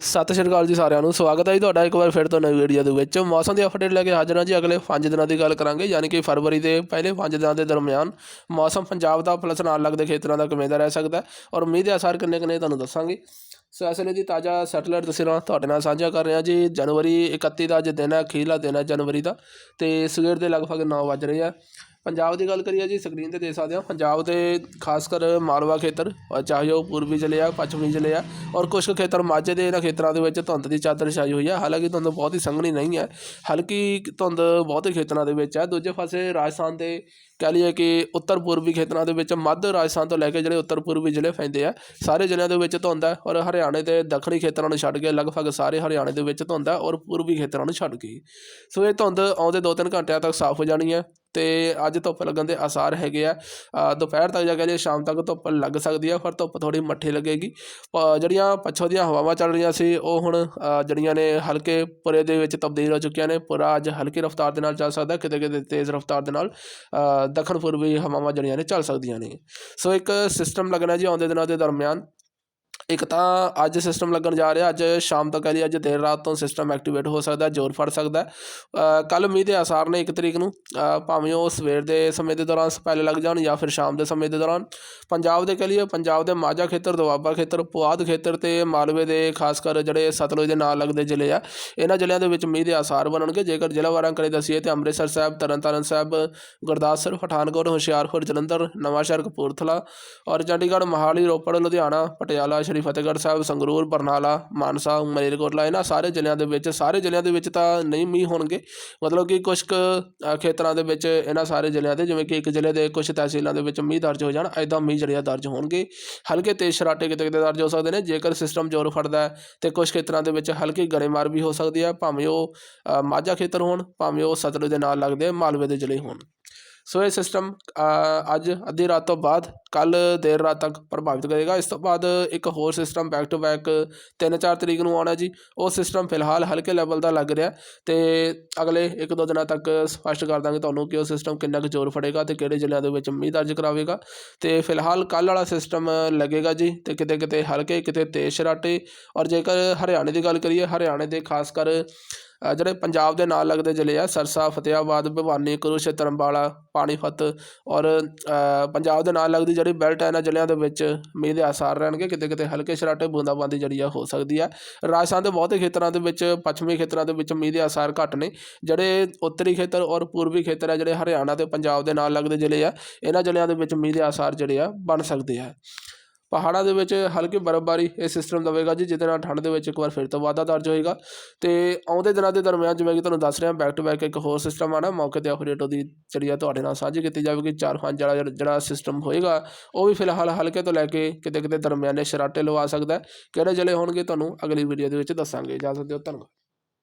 ਸਤਿ ਸ਼੍ਰੀ ਅਕਾਲ ਜੀ ਸਾਰਿਆਂ ਨੂੰ, ਸਵਾਗਤ ਹੈ ਜੀ ਤੁਹਾਡਾ ਇੱਕ ਵਾਰ ਫਿਰ ਤੋਂ ਨਵੀਂ ਵੀਡੀਓ ਦੇ ਵਿੱਚ। ਮੌਸਮ ਦੀ ਅਪਡੇਟ ਲੈ ਕੇ ਹਾਜ਼ਰ ਹਾਂ ਜੀ, ਅਗਲੇ 5 ਦਿਨਾਂ ਦੀ ਗੱਲ ਕਰਾਂਗੇ, ਯਾਨੀ ਕਿ ਫਰਵਰੀ ਦੇ ਪਹਿਲੇ 5 ਦਿਨਾਂ ਦੇ ਦਰਮਿਆਨ ਮੌਸਮ ਪੰਜਾਬ ਦਾ ਪਲਸ ਨਾਲ ਲੱਗਦੇ ਖੇਤਰਾਂ ਦਾ ਕਿਵੇਂ ਦਾ ਰਹਿ ਸਕਦਾ ਔਰ ਮੀਂਹ ਦੇ ਅਸਰ ਕਿੰਨੇ ਕਿੰਨੇ ਤੁਹਾਨੂੰ ਦੱਸਾਂਗੇ। ਸੋ ਇਸ ਦੀ ਤਾਜ਼ਾ ਸੈਟਲਾਈਟ ਤਸਵੀਰਾਂ ਤੁਹਾਡੇ ਨਾਲ ਸਾਂਝਾ ਕਰ ਰਿਹਾ ਜੀ, ਜਨਵਰੀ 31 ਦਾ ਅੱਜ ਦਿਨ ਹੈ, ਅਖੀਰਲਾ ਦਿਨ ਹੈ ਜਨਵਰੀ ਦਾ, ਤੇ ਸਵੇਰ ਦੇ ਲਗਭਗ 9 ਵੱਜ ਰਹੇ ਆ। ਪੰਜਾਬ ਦੀ ਗੱਲ ਕਰੀਏ ਜੀ ਸਕਰੀਨ ਤੇ ਦੇਖ ਸਕਦੇ ਹਾਂ, ਪੰਜਾਬ ਦੇ ਖਾਸ ਕਰ ਮਾਲਵਾ ਖੇਤਰ ਚਾਹੇ ਉਹ ਪੂਰਬੀ ਜ਼ਿਲ੍ਹੇ ਆ, ਪੱਛਮੀ ਜ਼ਿਲ੍ਹੇ ਆ, ਔਰ ਕੁਝ ਖੇਤਰ ਮਾਝੇ ਦੇ ਇਹਨਾਂ ਖੇਤਰਾਂ ਦੇ ਵਿੱਚ ਧੁੰਦ ਦੀ ਚਾਦਰ ਛਾਈ ਹੋਈ ਹੈ ਹਾਲਾਂਕਿ ਧੁੰਦ ਬਹੁਤ ਹੀ ਸੰਘਣੀ ਨਹੀਂ ਹੈ, ਹਲਕੀ ਧੁੰਦ ਬਹੁਤੇ ਖੇਤਰਾਂ ਦੇ ਵਿੱਚ ਹੈ ਦੂਜੇ ਪਾਸੇ ਰਾਜਸਥਾਨ ਦੇ ਕਹਿ ਲਈਏ ਕਿ ਉੱਤਰ ਪੂਰਬੀ ਖੇਤਰਾਂ ਦੇ ਵਿੱਚ ਮੱਧ ਰਾਜਸਥਾਨ ਤੋਂ ਲੈ ਕੇ ਜਿਹੜੇ ਉੱਤਰ ਪੂਰਬੀ ਜ਼ਿਲ੍ਹੇ ਪੈਂਦੇ ਆ, ਸਾਰੇ ਜ਼ਿਲ੍ਹਿਆਂ ਦੇ ਵਿੱਚ ਧੁੰਦ ਹੈ ਔਰ ਹਰਿਆਣੇ ਤੇ ਦੱਖਣੀ ਖੇਤਰਾਂ ਨੂੰ ਛੱਡ ਕੇ ਲਗਭਗ ਸਾਰੇ ਹਰਿਆਣੇ ਦੇ ਵਿੱਚ ਧੁੰਦ ਹੈ ਔਰ ਪੂਰਬੀ ਖੇਤਰਾਂ ਨੂੰ ਛੱਡ ਕੇ। ਸੋ ਇਹ ਧੁੰਦ ਆਉਂਦੇ 2-3 ਘੰਟਿਆਂ ਤੱਕ ਸਾਫ਼ ਹੋ ਜਾਣੀ ਹੈ ਤੇ ਅੱਜ ਧੁੱਪ ਲੱਗਣ ਦੇ ਆਸਾਰ ਹੈਗੇ ਆ। ਦੁਪਹਿਰ ਤੱਕ ਜਾ ਕੇ ਜੇ ਸ਼ਾਮ ਤੱਕ ਧੁੱਪ ਲੱਗ ਸਕਦੀ ਆ, ਪਰ ਧੁੱਪ ਥੋੜੀ ਮੱਠੀ ਲੱਗੇਗੀ। ਪ- ਜਿਹੜੀਆਂ ਪੱਛੋਂ ਦੀਆਂ ਹਵਾਵਾਂ ਚੱਲ ਰਹੀਆਂ ਸੀ, ਉਹ ਹੁਣ ਜਿਹੜੀਆਂ ਨੇ ਹਲਕੇ ਪੁਰੇ ਦੇ ਵਿੱਚ ਤਬਦੀਲ ਹੋ ਚੁੱਕੀਆਂ ਨੇ। ਪੁਰਾ ਅੱਜ ਹਲਕੀ ਰਫ਼ਤਾਰ ਦੇ ਨਾਲ ਚੱਲ ਸਕਦਾ, ਕਿਤੇ ਕਿਤੇ ਤੇਜ਼ ਰਫ਼ਤਾਰ ਦੇ ਨਾਲ ਦੱਖਣ ਪੂਰਬੀ ਹਵਾਵਾਂ ਜਿਹੜੀਆਂ ਨੇ ਚੱਲ ਸਕਦੀਆਂ ਨੇ। ਸੋ ਇੱਕ ਸਿਸਟਮ ਲੱਗਣਾ ਜੀ ਆਉਂਦੇ ਦਿਨਾਂ ਦੇ ਦਰਮਿਆਨ। ਇੱਕ ਤਾਂ ਅੱਜ ਸਿਸਟਮ ਲੱਗਣ ਜਾ ਰਿਹਾ, ਅੱਜ ਸ਼ਾਮ ਤੱਕ ਹੈ ਜੀ ਅੱਜ ਦੇਰ ਰਾਤ ਤੋਂ ਸਿਸਟਮ ਐਕਟੀਵੇਟ ਹੋ ਸਕਦਾ, ਜ਼ੋਰ ਫੜ ਸਕਦਾ। ਕੱਲ ਮੀਂਹ ਦੇ ਆਸਾਰ ਨੇ ਇੱਕ ਤਰੀਕ ਨੂੰ ਭਾਵੇਂ ਉਹ ਸਵੇਰ ਦੇ ਸਮੇਂ ਦੇ ਦੌਰਾਨ ਸਪੈਲ ਲੱਗ ਜਾਣ ਜਾਂ ਫਿਰ ਸ਼ਾਮ ਦੇ ਸਮੇਂ ਦੇ ਦੌਰਾਨ। ਪੰਜਾਬ ਦੇ ਕਹਿ ਲਈਏ, ਪੰਜਾਬ ਦੇ ਮਾਝਾ ਖੇਤਰ, ਦੁਆਬਾ ਖੇਤਰ, ਪੁਆਧ ਖੇਤਰ ਤੇ ਮਾਲਵੇ ਦੇ ਖਾਸ ਕਰ ਜਿਹੜੇ ਸਤਲੁਜ ਦੇ ਨਾਲ ਲੱਗਦੇ ਜ਼ਿਲ੍ਹੇ ਆ, ਇਹਨਾਂ ਜ਼ਿਲ੍ਹਿਆਂ ਦੇ ਵਿੱਚ ਮੀਂਹ ਦੇ ਆਸਾਰ ਬਣਨਗੇ। ਜੇਕਰ ਜ਼ਿਲ੍ਹਾ ਵਾਰਾਂ ਕਰੇ ਦਸੀਏ ਤੇ ਅੰਮ੍ਰਿਤਸਰ ਸਾਹਿਬ, ਤਰਨਤਾਰਨ ਸਾਹਿਬ, ਗੁਰਦਾਸਪੁਰ, ਪਠਾਨਕੋਟ, ਹੁਸ਼ਿਆਰਪੁਰ, ਜਲੰਧਰ, ਨਵਾਂਸ਼ਹਿਰ, ਕਪੂਰਥਲਾ ਔਰ ਚੰਡੀਗੜ੍ਹ, ਮੋਹਾਲੀ, ਰੋਪੜ, ਲੁਧਿਆਣਾ, ਪਟਿਆਲਾ ਸ਼੍ਰੀ ਫਤਿਹਗੜ੍ਹ ਸਾਹਿਬ, ਸੰਗਰੂਰ, ਬਰਨਾਲਾ, ਮਾਨਸਾ ਮਲੇਰਕੋਟਲਾ ਇਹਨਾਂ ਸਾਰੇ ਜ਼ਿਲ੍ਹਿਆਂ ਦੇ ਵਿੱਚ, ਸਾਰੇ ਜ਼ਿਲ੍ਹਿਆਂ ਦੇ ਵਿੱਚ ਤਾਂ ਨਹੀਂ ਮੀਂਹ ਹੋਣਗੇ। ਮਤਲਬ ਕਿ ਕੁਝ ਕੁ ਖੇਤਰਾਂ ਦੇ ਵਿੱਚ ਇਹਨਾਂ ਸਾਰੇ ਜ਼ਿਲ੍ਹਿਆਂ ਦੇ, ਜਿਵੇਂ ਕਿ ਇੱਕ ਜ਼ਿਲ੍ਹੇ ਦੇ ਕੁਝ ਤਹਿਸੀਲਾਂ ਦੇ ਵਿੱਚ ਮੀਂਹ ਦਰਜ ਹੋ ਜਾਣ ਐਦਾਂ ਮੀਂਹ ਜਿਹੜੇ ਦਰਜ ਹੋਣਗੇ। ਹਲਕੇ ਤੇਜ਼ ਸ਼ਰਾਟੇ ਕਿਤੇ ਕਿਤੇ ਦਰਜ ਹੋ ਸਕਦੇ ਨੇ, ਜੇਕਰ ਸਿਸਟਮ ਜ਼ੋਰ ਫੜਦਾ ਹੈ, ਤੇ ਕੁਝ ਖੇਤਰਾਂ ਦੇ ਵਿੱਚ ਹਲਕੀ ਗੜੇਮਾਰ ਵੀ ਹੋ ਸਕਦੀ ਹੈ, ਭਾਵੇਂ ਉਹ ਮਾਝਾ ਖੇਤਰ ਹੋਣ, ਭਾਵੇਂ ਉਹ ਸਤਲੁਜ ਦੇ ਨਾਲ ਲੱਗਦੇ ਮਾਲਵੇ ਦੇ ਜ਼ਿਲ੍ਹੇ ਹੋਣ। ਸੋ ਇਹ ਸਿਸਟਮ ਅੱਜ ਅੱਧੀ ਰਾਤ ਤੋਂ ਬਾਅਦ ਕੱਲ ਦੇਰ ਰਾਤ ਤੱਕ ਪ੍ਰਭਾਵਿਤ ਕਰੇਗਾ। ਇਸ ਤੋਂ ਬਾਅਦ ਇੱਕ ਹੋਰ ਸਿਸਟਮ ਬੈਕ ਟੂ ਬੈਕ 3-4 ਤਰੀਕ ਨੂੰ ਆਉਣਾ ਜੀ। ਉਹ ਸਿਸਟਮ ਫਿਲਹਾਲ ਹਲਕੇ ਲੈਵਲ ਦਾ ਲੱਗ ਰਿਹਾ ਤੇ ਅਗਲੇ ਇੱਕ ਦੋ ਦਿਨਾਂ ਤੱਕ ਸਪਸ਼ਟ ਕਰ ਦਾਂਗੇ ਤੁਹਾਨੂੰ ਕਿ ਉਹ ਸਿਸਟਮ ਕਿੰਨਾ ਕੁ ਜ਼ੋਰ ਫੜੇਗਾ ਤੇ ਕਿਹੜੇ ਜ਼ਿਲ੍ਹਿਆਂ ਦੇ ਵਿੱਚ ਮੀਂਹ ਦਰਜ ਕਰਾਵੇਗਾ। ਤੇ ਫਿਲਹਾਲ ਕੱਲ ਵਾਲਾ ਸਿਸਟਮ ਲੱਗੇਗਾ ਜੀ ਤੇ ਕਿਤੇ ਕਿਤੇ ਹਲਕੇ, ਕਿਤੇ ਤੇਜ਼ ਸ਼ਰਾਟੇ। ਔਰ ਜੇਕਰ ਹਰਿਆਣੇ ਦੀ ਗੱਲ ਕਰੀਏ, ਹਰਿਆਣੇ ਦੇ ਖਾਸ ਕਰ ਜਿਹੜੇ ਪੰਜਾਬ ਦੇ ਨਾਲ ਲੱਗਦੇ ਜ਼ਿਲ੍ਹੇ ਆ, ਸਰਸਾ ਫਤਿਆਬਾਦ ਭਿਵਾਨੀ, ਕੁਰੂਕਸ਼ੇਤਰ ਅੰਬਾਲਾ ਪਾਣੀਪਤ ਔਰ ਪੰਜਾਬ ਦੇ ਨਾਲ ਲੱਗਦੀ ਜਿਹੜੀ ਬੈਲਟ ਹੈ ਇਹਨਾਂ ਜ਼ਿਲ੍ਹਿਆਂ ਦੇ ਵਿੱਚ, ਮੀਂਹ ਦੇ ਆਸਾਰ ਰਹਿਣਗੇ ਕਿਤੇ ਕਿਤੇ ਹਲਕੇ ਸ਼ਰਾਟੇ ਬੂੰਦਾਬਾਂਦੀ ਜਿਹੜੀ ਆ ਹੋ ਸਕਦੀ ਆ। ਰਾਜਸਥਾਨ ਦੇ ਬਹੁਤੇ ਖੇਤਰਾਂ ਦੇ ਵਿੱਚ, ਪੱਛਮੀ ਖੇਤਰਾਂ ਦੇ ਵਿੱਚ ਮੀਂਹ ਦੇ ਆਸਾਰ ਘੱਟ ਨੇ। ਜਿਹੜੇ ਉੱਤਰੀ ਖੇਤਰ ਔਰ ਪੂਰਬੀ ਖੇਤਰ ਆ, ਜਿਹੜੇ ਹਰਿਆਣਾ ਤੇ ਪੰਜਾਬ ਦੇ ਨਾਲ ਲੱਗਦੇ ਜ਼ਿਲ੍ਹੇ ਆ, ਇਹਨਾਂ ਜ਼ਿਲ੍ਹਿਆਂ ਦੇ ਵਿੱਚ ਮੀਂਹ ਦੇ ਆਸਾਰ ਜਿਹੜੇ ਆ, ਬਣ ਸਕਦੇ ਆ। ਪਹਾੜਾਂ ਦੇ ਵਿੱਚ ਹਲਕੀ ਬਰਫ਼ਬਾਰੀ ਇਹ ਸਿਸਟਮ ਦਵੇਗਾ ਜੀ, ਜਿਹਦੇ ਨਾਲ ਠੰਡ ਦੇ ਵਿੱਚ ਇੱਕ ਵਾਰ ਫਿਰ ਤੋਂ ਵਾਧਾ ਦਰਜ ਹੋਏਗਾ। ਤੇ ਆਉਂਦੇ ਦਿਨਾਂ ਦੇ ਦਰਮਿਆਨ ਜਿਵੇਂ ਕਿ ਤੁਹਾਨੂੰ ਦੱਸ ਰਿਹਾ ਬੈਕ ਟੂ ਬੈਕ ਇੱਕ ਹੋਰ ਸਿਸਟਮ ਆਣਾ ਮੌਕੇ ਤੇ ਅਪਡੇਟ ਉਹਦੀ ਜਿਹੜੀ ਆ ਤੁਹਾਡੇ ਨਾਲ ਸਾਂਝੀ ਕੀਤੀ ਜਾਵੇਗੀ, ਚਾਰ ਪੰਜ ਜਿਹੜਾ ਜਿਹੜਾ ਸਿਸਟਮ ਹੋਏਗਾ, ਉਹ ਵੀ ਫਿਲਹਾਲ ਹਲਕੇ ਤੋਂ ਲੈ ਕੇ ਕਿਤੇ ਕਿਤੇ ਦਰਮਿਆਨੇ ਸ਼ਰਾਟੇ ਲਵਾ ਸਕਦਾ ਕਿਹੜੇ ਜ਼ਿਲ੍ਹੇ ਹੋਣਗੇ, ਤੁਹਾਨੂੰ ਅਗਲੀ ਵੀਡੀਓ ਦੇ ਵਿੱਚ ਦੱਸਾਂਗੇ। ਇਜਾਜ਼ਤ ਦਿਓ, ਧੰਨਵਾਦ।